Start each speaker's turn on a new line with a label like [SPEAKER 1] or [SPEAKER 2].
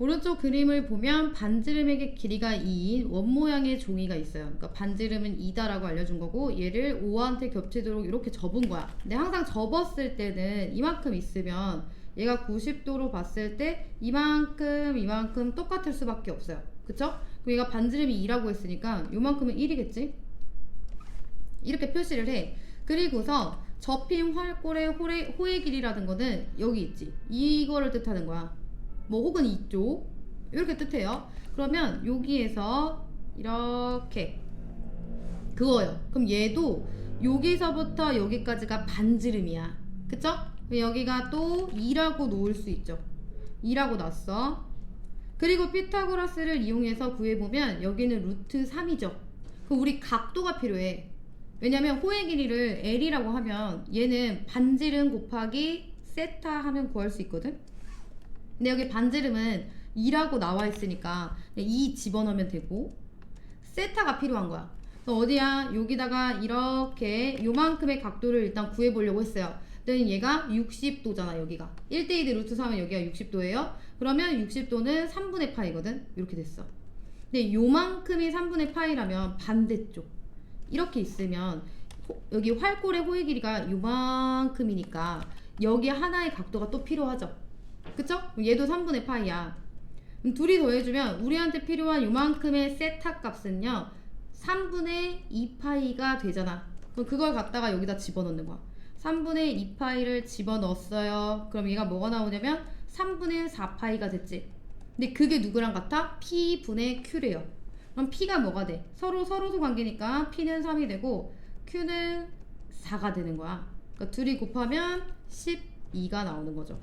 [SPEAKER 1] 오른쪽 그림을 보면 반지름액의 길이가 2인 원 모양의 종이가 있어요. 그러니까 반지름은 2다라고 알려준 거고 얘를 5한테 겹치도록 이렇게 접은 거야. 근데 항상 접었을 때는 이만큼 있으면 얘가 90도로 봤을 때 이만큼 이만큼 똑같을 수밖에 없어요. 그쵸? 그럼 얘가 반지름이 2라고 했으니까 요만큼은 1이겠지? 이렇게 표시를 해. 그리고서 접힌 활골의 호의 길이라는 거는 여기 있지. 이거를 뜻하는 거야. 뭐 혹은 이쪽 이렇게 뜻해요. 그러면 여기에서 이렇게 그거요. 그럼 얘도 여기서부터 여기까지가 반지름이야. 그쵸? 여기가 또 2라고 놓을 수 있죠. 2라고 놨어. 그리고 피타고라스를 이용해서 구해보면 여기는 루트 3이죠. 그럼 우리 각도가 필요해. 왜냐면 호의 길이를 L이라고 하면 얘는 반지름 곱하기 세타 하면 구할 수 있거든. 근데 여기 반지름은 2라고 나와 있으니까 2 집어넣으면 되고 세타가 필요한 거야. 어디야? 여기다가 이렇게 요만큼의 각도를 일단 구해보려고 했어요. 근데 얘가 60도잖아 여기가 1대2 대 루트 3은 여기가 60도예요. 그러면 60도는 3분의 파이거든. 이렇게 됐어. 근데 요만큼이 3분의 파이라면 반대쪽 이렇게 있으면 호- 여기 활골의 호의 길이가 요만큼이니까 여기 하나의 각도가 또 필요하죠. 그쵸? 얘도 3분의 파이야. 둘이 더해주면 우리한테 필요한 요만큼의 세타 값은요 3분의 2파이가 되잖아. 그럼 그걸 갖다가 여기다 집어넣는 거야. 3분의 2파이를 집어넣었어요. 그럼 얘가 뭐가 나오냐면 3분의 4파이가 됐지. 근데 그게 누구랑 같아? P분의 Q래요. 그럼 P가 뭐가 돼? 서로 서로소 관계니까 P는 3이 되고 Q는 4가 되는 거야. 그러니까 둘이 곱하면 12가 나오는 거죠.